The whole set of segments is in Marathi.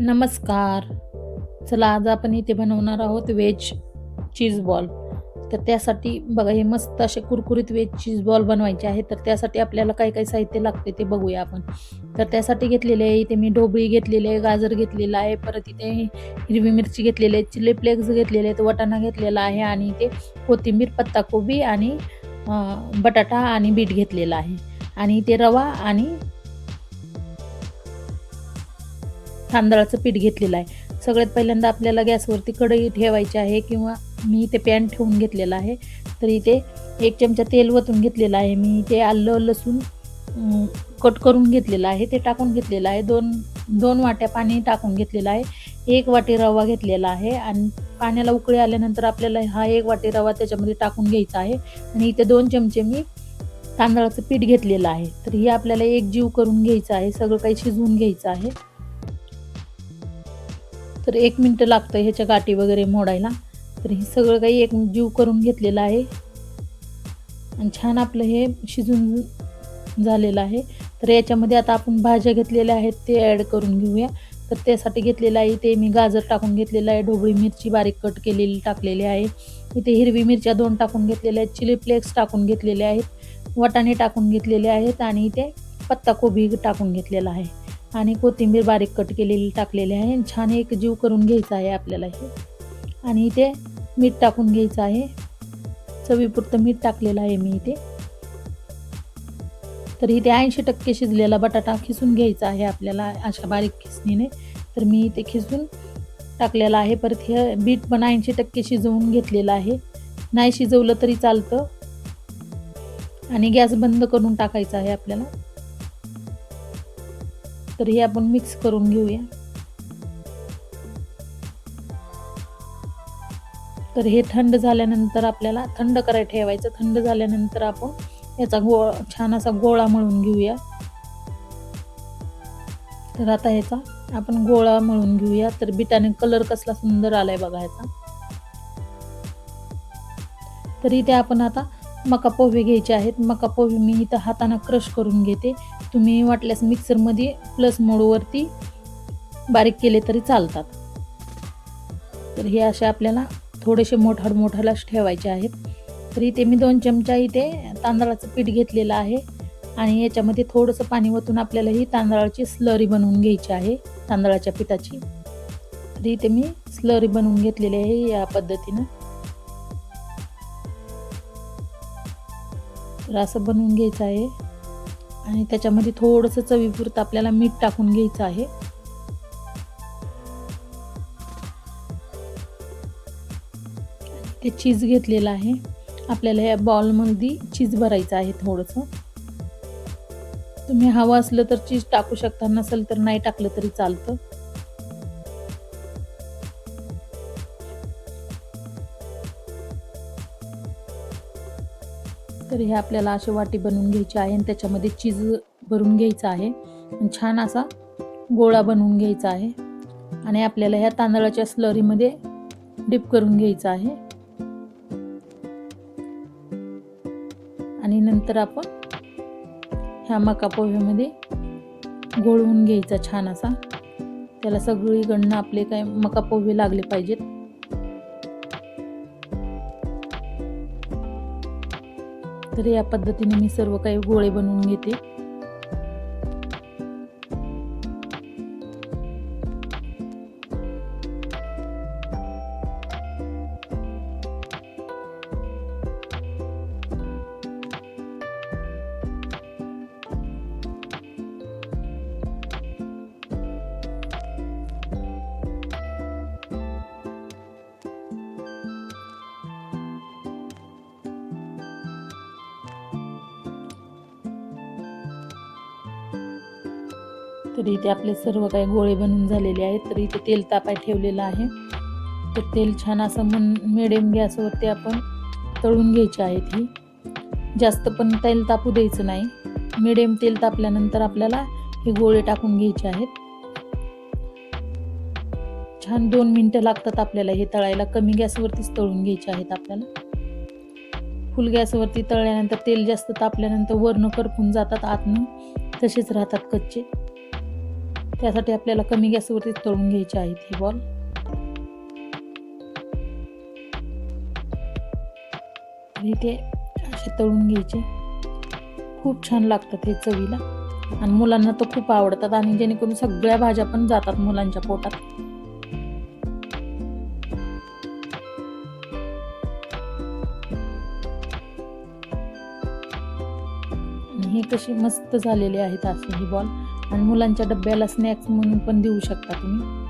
नमस्कार. चला आज आपण इथे बनवणार आहोत व्हेज चीज बॉल. तर त्यासाठी बघा हे मस्त असे कुरकुरीत व्हेज चीज बॉल बनवायचे आहे तर त्यासाठी आपल्याला काय काय साहित्य लागते ते बघूया आपण. तर त्यासाठी घेतलेले आहे इथे मी ढोबळी घेतलेली आहे गाजर घेतलेला आहे परत इथे हिरवी मिरची घेतलेली आहे चिली फ्लेक्स घेतलेले आहेत वटाणा घेतलेला आहे आणि इथे कोथिंबीर पत्ताकोबी आणि बटाटा आणि बीट घेतलेला आहे. आणि इथे रवा आणि तांदळाचं पीठ घेतलेलं आहे. सगळ्यात पहिल्यांदा आपल्याला गॅसवरती कढई ठेवायची आहे किंवा मी इथे पॅन ठेवून घेतलेला आहे. तर इथे एक चमचा तेल वतून घेतलेलं आहे. मी ते आलं लसूण कट करून घेतलेलं आहे. ते टाकून घेतलेलं आहे. दोन दोन वाट्या पाणी टाकून घेतलेलं आहे. एक वाटी रवा घेतलेला आहे. आणि पाण्याला उकळी आल्यानंतर आपल्याला हा एक वाटी रवा त्याच्यामध्ये टाकून घ्यायचा आहे. आणि इथे दोन चमचे मी तांदळाचं पीठ घेतलेलं आहे. तर हे आपल्याला एक जीव करून घ्यायचं आहे. सगळं काही शिजवून घ्यायचं आहे. तर एक मिनटं लागतं ह्याच्या गाठी वगैरे मोडायला. तर हे सगळं काही एक जीव करून घेतलेलं आहे. आणि छान आपलं हे शिजून झालेलं आहे. तर याच्यामध्ये आता आपण भाज्या घेतलेल्या आहेत ते ॲड करून घेऊया. तर त्यासाठी घेतलेलं आहे ते मी गाजर टाकून घेतलेलं आहे ढोबळी मिरची बारीक कट केलेली टाकलेली आहे. इथे हिरवी मिरच्या दोन टाकून घेतलेल्या आहेत चिली फ्लेक्स टाकून घेतलेले आहेत वाटाणे टाकून घेतलेले आहेत आणि इथे पत्ताकोबी टाकून घेतलेला आहे. आणि कोथिंबीर बारीक कट केलेली टाकलेली आहे. छान एक जीव करून घ्यायचा आहे आपल्याला हे. आणि इथे मीठ टाकून घ्यायचं आहे. चवीपुरतं मीठ टाकलेलं आहे मी इथे. तर इथे ऐंशी टक्के शिजलेला बटाटा खिसून घ्यायचा आहे आपल्याला अशा बारीक खिसणीने. तर मी इथे खिसून टाकलेला आहे. परत हे बीट पण ऐंशी टक्के शिजवून घेतलेलं आहे. नाही शिजवलं तरी चालतं. आणि गॅस बंद करून टाकायचा आहे आपल्याला. तर हे आपण मिक्स करून घेऊया. तर हे थंड झाल्यानंतर आपल्याला थंड करायला ठेवायचं. थंड झाल्यानंतर आपण याचा गो छान असा गोळा मळून घेऊया. तर आता ह्याचा आपण गोळा मळून घेऊया. तर बिटाने कलर कसला सुंदर आलाय बघा ह्याचा तर इथे आपण आता मका पोहे घ्यायचे आहेत. मका पोहे मी इथं हाताने क्रश करून घेते. तुम्ही वाटल्यास मिक्सरमध्ये प्लस मोडवरती बारीक केले तरी चालतात. तर हे असे आपल्याला थोडेसे मोठाड मोठालाच ठेवायचे आहेत. तर इथे मी दोन चमचा इथे तांदळाचं पीठ घेतलेलं आहे. आणि याच्यामध्ये थोडंसं पाणी वतून आपल्याला ही तांदळाची स्लरी बनवून घ्यायची आहे. तांदळाच्या पिठाची. तर इथे मी स्लरी बनवून घेतलेली आहे या पद्धतीनं. तर असं बनवून घ्यायचं आहे. आणि त्याच्यामध्ये थोडंसं चवीपुरतं आपल्याला मीठ टाकून घ्यायचं आहे. ते चीज घेतलेलं आहे. आपल्याला या बॉलमध्ये चीज भरायचं आहे थोडंसं. तुम्ही हवं असलं तर चीज टाकू शकता नसेल तर नाही टाकलं तरी चालतं. तर हे आपल्याला अशी वाटी बनवून घ्यायची आहे आणि त्याच्यामध्ये चीज भरून घ्यायचं आहे. छान असा गोळा बनवून घ्यायचा आहे. आणि आपल्याला ह्या तांदळाच्या स्लरीमध्ये डिप करून घ्यायचं आहे. आणि नंतर आपण ह्या मका पोह्यामध्ये गोळवून घ्यायचा छान असा. त्याला सगळीकडनं आपले काय मका पोहे लागले पाहिजेत. तर या पद्धतीने मी सर्व काही गोळे बनवून घेते. तर इथे आपले सर्व काही गोळे बनवून झालेले आहेत. तर इथे तेल तापाय ठेवलेलं आहे. तर तेल छान असं मन मिडियम गॅसवरती आपण तळून घ्यायचे आहेत ही. जास्त पण तेल तापू द्यायचं नाही. मिडियम तेल तापल्यानंतर आपल्याला हे गोळे टाकून घ्यायचे आहेत. छान दोन मिनटं लागतात आपल्याला हे तळायला. कमी गॅसवरतीच तळून घ्यायचे आहेत आपल्याला. फुल गॅसवरती तळल्यानंतर तेल जास्त तापल्यानंतर वरनं करपून जातात आतनं. तसेच राहतात कच्चे. त्यासाठी आपल्याला कमी गॅसवरती तळून घ्यायचे आहेत हे बॉल. आणि ते असे तळून घ्यायचे. खूप छान लागतात हे चवीला. आणि मुलांना तर खूप आवडतात आणि जेणेकरून सगळ्या भाज्या पण जातात मुलांच्या पोटात. हे कसे मस्त झालेले आहेत असे हे बॉल. आणि मुलांच्या डब्याला स्नॅक्स म्हणून पण देऊ शकता तुम्ही.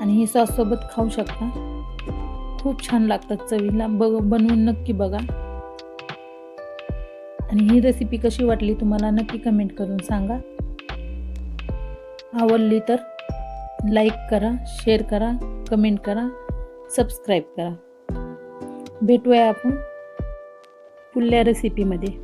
आणि हे सॉस सोबत खाऊ शकता. खूप छान लागतात चवीला. बघ बनवून नक्की बघा. आणि ही रेसिपी कशी वाटली तुम्हाला नक्की कमेंट करून सांगा. आवडली तर लाईक करा शेअर करा कमेंट करा सबस्क्राईब करा. भेटूया आपण पुढल्या रेसिपीमध्ये